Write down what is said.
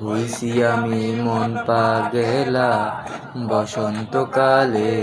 হইছি আমি মন পাগেলা বসন্তকালে।